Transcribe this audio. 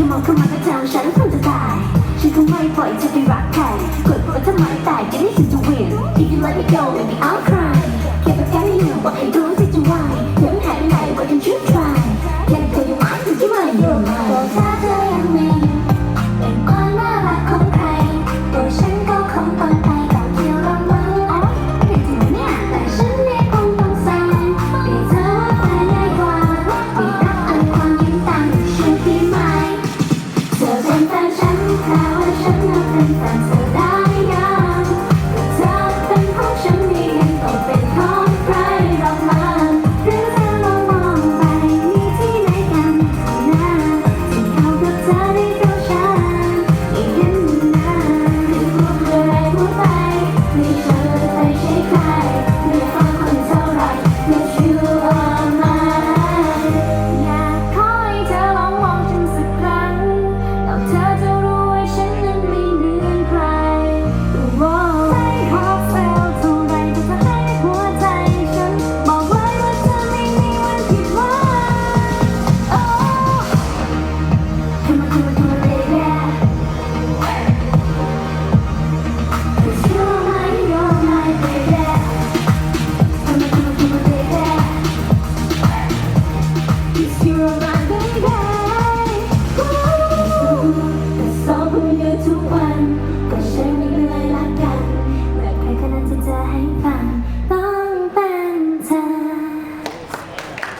อย่ามองเข้ามาแล้วเจอฉันคงจะตายฉันคงไม่ปล่อยเธอไปรักใครกดปวดทำไมตายจะได้สิจะเวียน If you let me go maybe I'll cry ทุกวันก็ใช้ไม่เลยละกันแต่ใครก็นั้นจะจะให้ฟัง